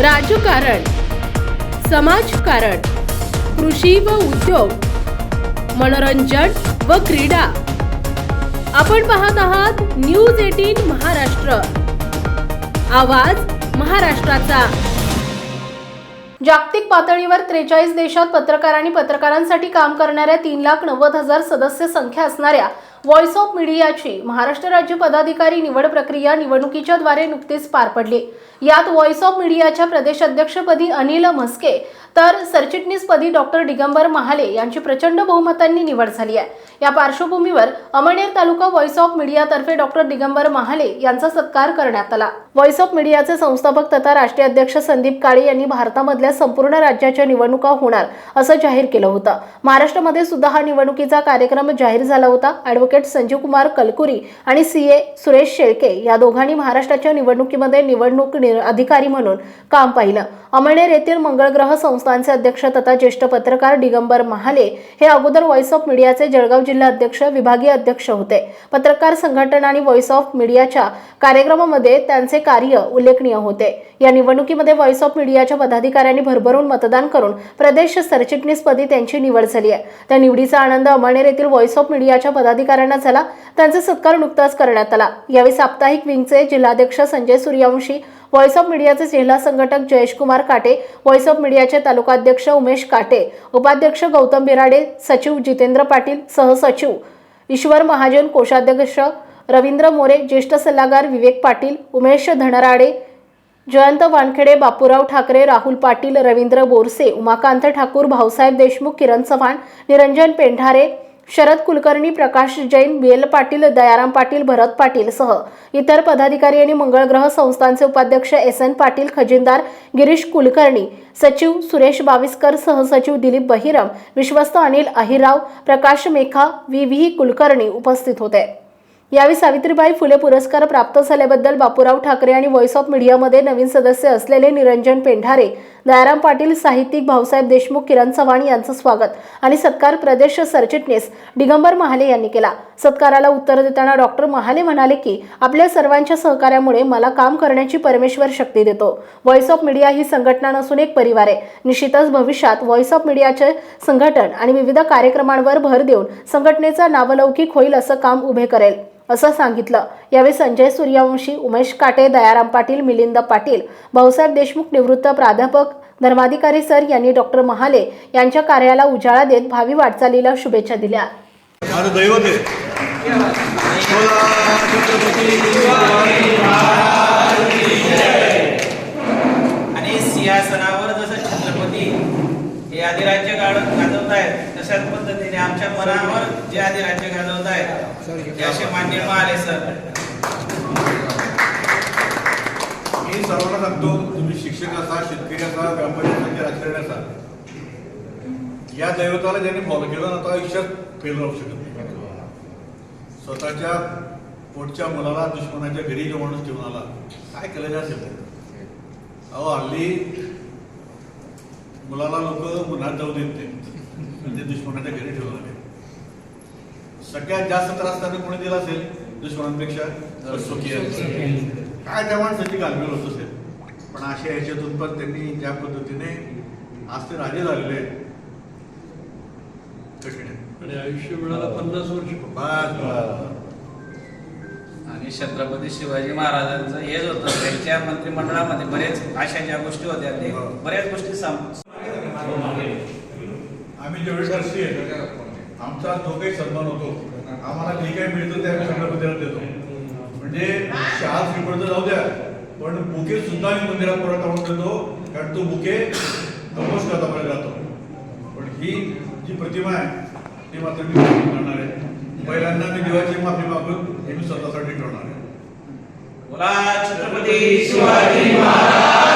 राजकारण समाजकारण कृषी व उद्योग मनोरंजन व क्रीडा. आपण पाहत आहात न्यूज एटीन महाराष्ट्र. आवाज महाराष्ट्राचा. जागतिक पातळीवर त्रेचाळीस देशात पत्रकार आणि पत्रकारांसाठी काम करणाऱ्या तीन लाख नव्वद हजार सदस्य संख्या असणाऱ्या व्हॉइस ऑफ मीडियाची महाराष्ट्र राज्य पदाधिकारी निवड प्रक्रिया निवडणुकीच्या द्वारे नुकतीच पार पडली. यात व्हॉइस ऑफ मीडियाच्या प्रदेशाध्यक्षपदी अनिल म्हस्के तर सरचिटणीसपदी डॉक्टर दिगंबर महाले यांची प्रचंड बहुमतांनी निवड झाली आहे. या पार्श्वभूमीवर अमळनेर तालुका व्हॉइस ऑफ मीडियातर्फे डॉक्टर दिगंबर महाले यांचा सत्कार करण्यात आला. व्हॉइस ऑफ मीडियाचे संस्थापक तथा राष्ट्रीय अध्यक्ष संदीप काळे यांनी भारतामधल्या संपूर्ण राज्याच्या निवडणुका होणार असं जाहीर केलं होतं. महाराष्ट्रामध्ये सुद्धा हा निवडणुकीचा कार्यक्रम जाहीर झाला होता. ॲडव्होकेट ॲडव्होकेट संजीव कुमार कलकुरी आणि सी ए सुरेश शेळके या दोघांनी महाराष्ट्राच्या निवडणुकीमध्ये निवडणूक अधिकारी म्हणून काम पाहिलं. अमळनेर येथील मंगळग्रह संस्थांचे अध्यक्ष तथा ज्येष्ठ पत्रकार दिगंबर महाले हे अगोदर व्हॉइस ऑफ मीडियाचे जळगाव जिल्हा अध्यक्ष विभागीय अध्यक्ष होते. पत्रकार संघटना आणि व्हॉइस ऑफ मीडियाच्या कार्यक्रमामध्ये त्यांचे कार्य उल्लेखनीय होते. या निवडणुकीमध्ये व्हॉइस ऑफ मीडियाच्या पदाधिकाऱ्यांनी भरभरून मतदान करून प्रदेश सरचिटणीसपदी त्यांची निवड झाली आहे. त्या निवडीचा आनंद अमळनेर येथील व्हॉइस ऑफ मीडियाच्या पदाधिकाऱ्यांना झाला त्यांचा सत्कार नुकताच करण्यात आला. यावेळी साप्ताहिक विंगचे जिल्हाध्यक्ष संजय सूर्यवंशी व्हॉइस ऑफ मीडियाचे जिल्हा संघटक जयेश कुमार काटे व्हॉइस ऑफ मीडियाचे तालुकाध्यक्ष उमेश काटे उपाध्यक्ष गौतम बिराडे सचिव जितेंद्र पाटील सहसचिव ईश्वर महाजन कोषाध्यक्ष रवींद्र मोरे ज्येष्ठ सल्लागार विवेक पाटील उमेश धनराडे जयंत वानखेडे बापूराव ठाकरे राहुल पाटील रवींद्र बोरसे उमाकांत ठाकूर भाऊसाहेब देशमुख किरण चव्हाण निरंजन पेंढारे शरद कुलकर्णी प्रकाश जैन बी एल पाटील दयाराम पाटील भरत पाटील सह इतर पदाधिकारी आणि मंगळग्रह संस्थांचे उपाध्यक्ष एस एन पाटील खजिनदार गिरीश कुलकर्णी सचिव सुरेश बाविस्कर सहसचिव दिलीप बहिरम विश्वस्त अनिल अहिराव प्रकाश मेखा व्ही व्ही कुलकर्णी उपस्थित होते. यावेळी सावित्रीबाई फुले पुरस्कार प्राप्त झाल्याबद्दल बापूराव ठाकरे आणि व्हॉइस ऑफ मीडियामध्ये नवीन सदस्य असलेले निरंजन पेंढारे दयाराम पाटील साहित्यिक भाऊसाहेब देशमुख किरण चव्हाण यांचं स्वागत आणि सत्कार प्रदेश सरचिटणीस दिगंबर महाले यांनी केला. सत्काराला उत्तर देताना डॉक्टर महाले म्हणाले की आपल्या सर्वांच्या सहकार्यामुळे मला काम करण्याची परमेश्वर शक्ती देतो. व्हॉइस ऑफ मीडिया ही संघटना नसून एक परिवार आहे. निश्चितच भविष्यात व्हॉइस ऑफ मीडियाचे संघटन आणि विविध कार्यक्रमांवर भर देऊन संघटनेचा नावलौकिक होईल असं काम उभे करेल. असं सांगितलं. यावेळी संजय सूर्यवंशी उमेश काटे दयाराम पाटील मिलिंद पाटील भाऊसाहेब देशमुख निवृत्त प्राध्यापक धर्माधिकारी सर यांनी डॉक्टर महाले यांच्या कार्याला उजाळा देत भावी वाटचालीला शुभेच्छा दिल्या माझं दैवत आहे बोला छत्रपती आणि सिंहासनावर जसं छत्रपती हे अधिराज्य गाजवत आहेत तशाच पद्धतीने आमच्या मनावर जे अधिराज्य गाजवत आहेत असे मान्य आले सर. मी सर्वांना सांगतो तुम्ही शिक्षक असा शेतकरी असा व्यापारी असा असा या दैवताला ज्यांनी फॉलो केलं ना तो आयुष्यात फेल राहू शकत नाही. स्वतःच्या पोटच्या मुलाला दुश्मनाच्या घरी जो माणूस ठेवून आला काय केलं त्या असेल? अहो हल्ली मुलाला लोक उन्हात जाऊ देत नाही ते दुश्मनाच्या घरी ठेवून आले. सगळ्यात जास्त त्रास त्यांना कोणी दिला असेल? दुश्मनांपेक्षा स्वकीय काय त्या माणसाची घालमेल होत असेल? पण अशा ह्याच्यातून पण त्यांनी ज्या पद्धतीने आज ते राजे झालेले आहेत. कठीण आहे. आणि आयुष्य मिळाला पन्नास वर्ष. आणि छत्रपती शिवाजी महाराजांचं हेच होतं. त्यांच्या मंत्रिमंडळामध्ये बरेच अशा ज्या गोष्टी होत्या ते बऱ्याच गोष्टी आम्ही जेवढे ट्रस्टी आहे आमचा जो काही सन्मान होतो आम्हाला जे काही मिळतं ते आम्ही छत्रपतीला देतो. म्हणजे शाळा श्रीपर्यंत जाऊ द्या पण बुके सुद्धा आम्ही मंदिरात परत आणून देतो कारण तो बुके कंपोस्ट करतापर्यंत जातो. पण ही जी प्रतिमा आहे ती मात्र मी करणार आहे. पहिल्यांदा मी देवाची माफी मागून हे मी स्वतःसाठी ठेवणार आहे. बोला छत्रपती शिवाजी महाराज!